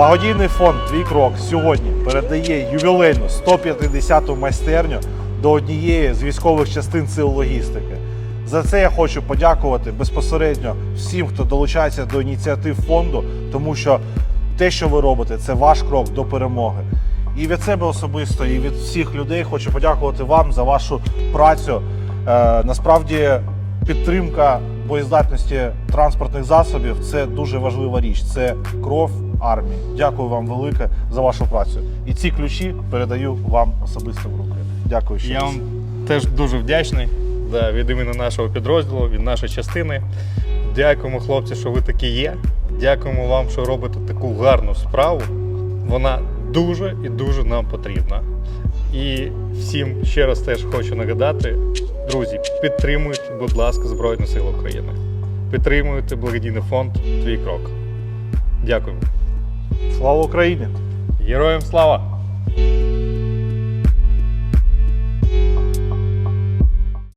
Благодійний фонд Твій крок сьогодні передає ювілейну 150-ту майстерню до однієї з військових частин сил логістики. За це я хочу подякувати безпосередньо всім, хто долучається до ініціатив фонду, тому що те, що ви робите, це ваш крок до перемоги. І від себе особисто, і від всіх людей хочу подякувати вам за вашу працю. Е, насправді, підтримка боєздатності транспортних засобів це дуже важлива річ. Це кров армії. Дякую вам велике за вашу працю. І ці ключі передаю вам особисто в руки. Дякую ще Я раз. вам теж дуже вдячний да, від імені нашого підрозділу, від нашої частини. Дякуємо, хлопці, що ви такі є. Дякуємо вам, що робите таку гарну справу. Вона дуже і дуже нам потрібна. І всім ще раз теж хочу нагадати, друзі, підтримуйте, будь ласка, Збройні Сили України. Підтримуйте благодійний фонд Твій крок. Дякую. Слава Україні! Героям слава!